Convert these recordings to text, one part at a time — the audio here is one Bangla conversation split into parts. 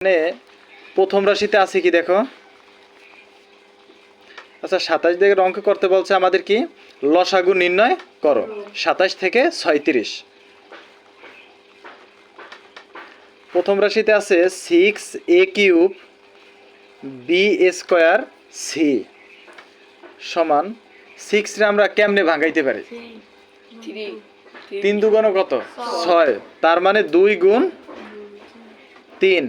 এখানে প্রথম রাশিতে আছে কি দেখো? আচ্ছা সাতাশ থেকে অঙ্ক করতে বলছে আমাদের কি? লসাগু নির্ণয় করো। সাতাশ থেকে ছয়ত্রিশ। প্রথম রাশিতে আছে six A cube B square C সমান সিক্সরে আমরা কেমনে ভাঙাইতে পারি? তিন দুগুণ কত? ছয়। তার মানে দুই গুণ তিন।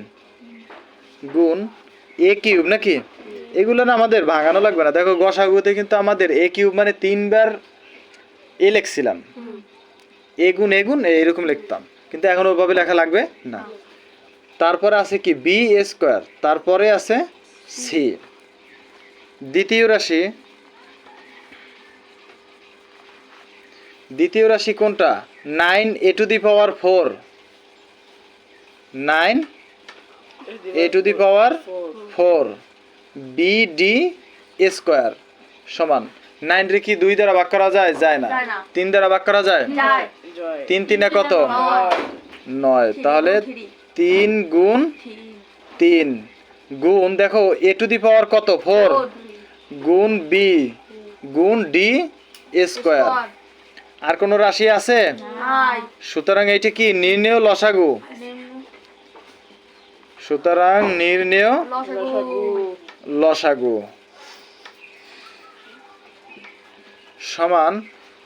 গুণ এ কিউব নাকি? এগুলো না আমাদের ভাঙানো লাগবে না। দেখো, গসাগুতে কিন্তু আমাদের এ কিউব মানে তিনবার এ লিখছিলাম। এ গুণ এ গুণ, এইরকম লিখতাম। কিন্তু এখন ওভাবে লেখা লাগবে না। তারপরে আছে কি? B square. তারপরে আছে সি। দ্বিতীয় রাশি। দ্বিতীয় রাশি কোনটা? Nine A to the power four. Nine A to the power four B D square সমান। নাইন রে কি দুই দ্বারা ভাগ করা যায়? যায় না। তিন দ্বারা ভাগ করা যায়? তিন তিনে কত? নয়। তাহলে। তিন গুণ তিন। গুণ দেখো এ টু দি পাওয়ার কত? ফোর গুণ বি গুণ ডি স্কোয়ার আর কোনো রাশি আছে? সুতরাং এইটা কি? নির্ণেয় লসাগু। সুতরাং নির্ণেয় লসাগু। সমান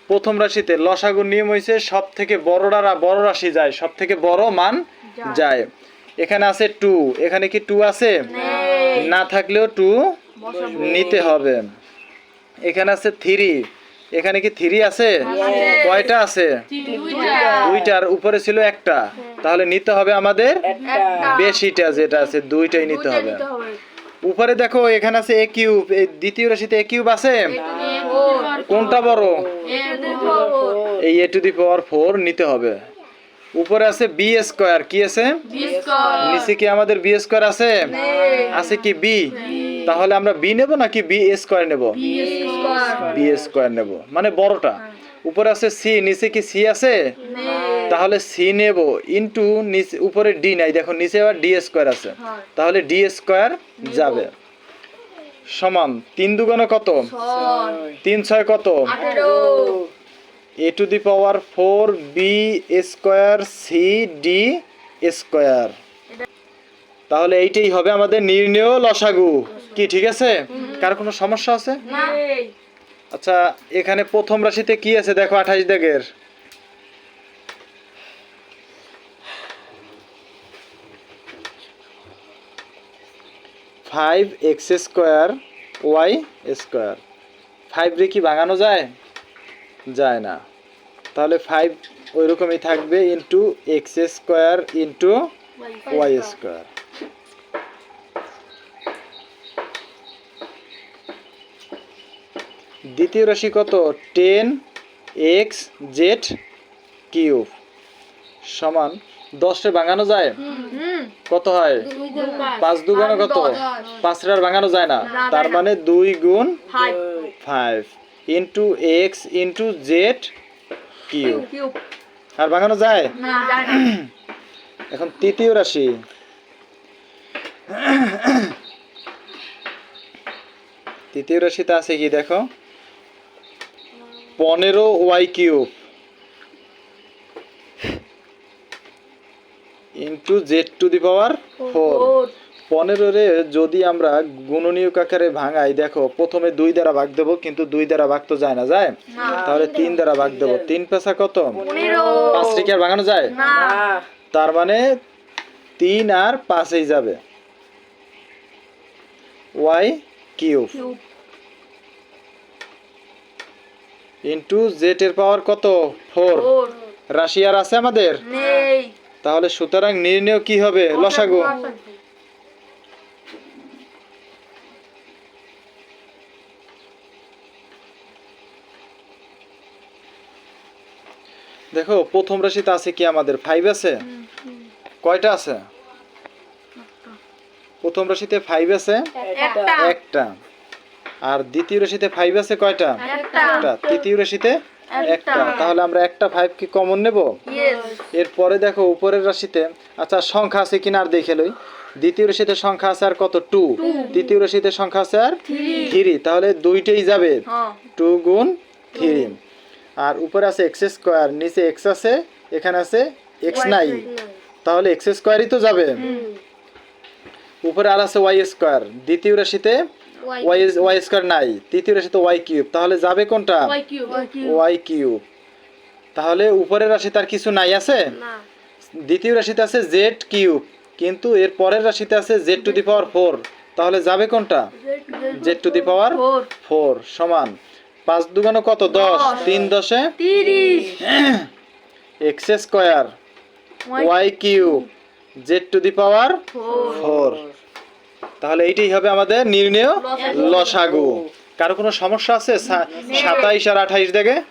প্রথম রাশিতে লসাগুর নিয়ম হয়েছে সব থেকে বড়রা বড় রাশি যায় সব থেকে বড় মান যায়। এখানে আছে টু এখানে কি টু আছে? না থাকলেও টু নিতে হবে। এখানে আছে থ্রি এখানে কি থ্রি আছে? কয়টা আছে? দুইটার উপরে ছিল একটা। তাহলে নিতে হবে আমাদের বেশিটা যেটা আছে দুইটাই নিতে হবে। উপরে দেখো এখানে আছে এ কিউব এই দ্বিতীয় রাশিতে এ কিউব আছে? কোনটা বড়? এই এ টু দি পাওয়ার ফোর নিতে হবে। উপরে আছে বি স্কোয়ার কি আছে? নিচে কি আমাদের বি স্কোয়ার আছে? আছে কি বি তাহলে আমরা বি নেব নাকি বি স্কোয়ার নেব? বি স্কয়ার নেব। মানে বড়টা। উপরে আছে সি নিচে কি সি আছে? তাহলে সি নেব ইনটু নিচে উপরে ডি নাই। দেখো নিচে আবার ডি স্কোয়ার আছে। তাহলে ডি স্কোয়ার যাবে। সমান তিন দুগুণে কত? তিন ছয় কত? A to the power four B square C D square তাহলে এইটাই হবে আমাদের নির্ণেয় লসাগু। কি ঠিক আছে? কার কোনো সমস্যা আছে? আচ্ছা এখানে প্রথম রাশিতে কি আছে দেখো আঠাশ দাগের? Five X square Y square five রে কি ভাঙানো যায়? যায় না। তাহলে ফাইভ ওই রকমই থাকবে into X square into Y square দ্বিতীয় রাশি কত? টেন এক্স জেড কিউব সমান দশে ভাঙানো যায়? কত হয়? পাঁচ দুগুণে কত? পাঁচটার ভাঙানো যায় না। তার মানে দুই গুণ five into X into Z cube cube আর ভাঙানো যায়? এখন তৃতীয় রাশি। তৃতীয় রাশিতে আছে কি দেখো? পনেরো Y cube. Into Z to the power four. পনেরো রে যদি আমরা গুণনীয়ক আকারে ভাঙাই দেখো প্রথমে দুই দ্বারা ভাগ দেবো কিন্তু দুই দ্বারা ভাগ তো যায় না যায়? তাহলে তিন দ্বারা ভাগ দেবো। তিন পেশা কত? পাঁচ রেখে আর ভাঙানো যায়? তার মানে তিন আর পাঁচেই যাবে। Y cube cube into Z এর পাওয়ার কত? ফোর। ফোর। রাশি আর আছে আমাদের? নেই। তাহলে সুতরাং নির্ণয় কি হবে? লসাগু। দেখো প্রথম রাশিতে আছে কি আমাদের? ফাইভ আছে? কয়টা আছে? প্রথম রাশিতে ফাইভ আছে? একটা। একটা। আর দ্বিতীয় রাশিতে ফাইভ আছে কয়টা? একটা। তৃতীয় রাশিতে একটা। তাহলে আমরা একটা ফাইভ কি কমন নেব? এরপরে দেখো উপরের রাশিতে আচ্ছা সংখ্যা আছে কিনা আর দেখে লই। দ্বিতীয় রাশিতে সংখ্যা আছে আর কত? টু তৃতীয় রাশিতে সংখ্যা আছে আর থ্রি তাহলে দুইটাই যাবে। হ্যাঁ। টু গুণ থ্রি আর উপরে আছে এক্স স্কোয়ার নিচে এক্স আছে এখানে আছে এক্স নাই। তাহলে এক্স স্কোয়ারই তো যাবে। উপরে আর আছে ওয়াই স্কোয়ার দ্বিতীয় রাশিতে ওয়াই ওয়াই স্কোয়ার নাই। তৃতীয় রাশিতে ওয়াই কিউব তাহলে যাবে কোনটা? ওয়াই কিউব তাহলে উপরের রাশিতে আর কিছু নাই আছে? দ্বিতীয় রাশিতে আছে জেড কিউব কিন্তু এর পরের রাশিতে আছে Z to the power four তাহলে যাবে কোনটা? Z to the power four সমান। পাঁচ দুগানো কত? দশ। তিন দশে? X square Y cube Z to the power four তাহলে এইটাই হবে আমাদের নির্ণয় লসাগু। কারও কোনো সমস্যা আছে? সা- সাতাইশ আর আঠাইশ দেখে?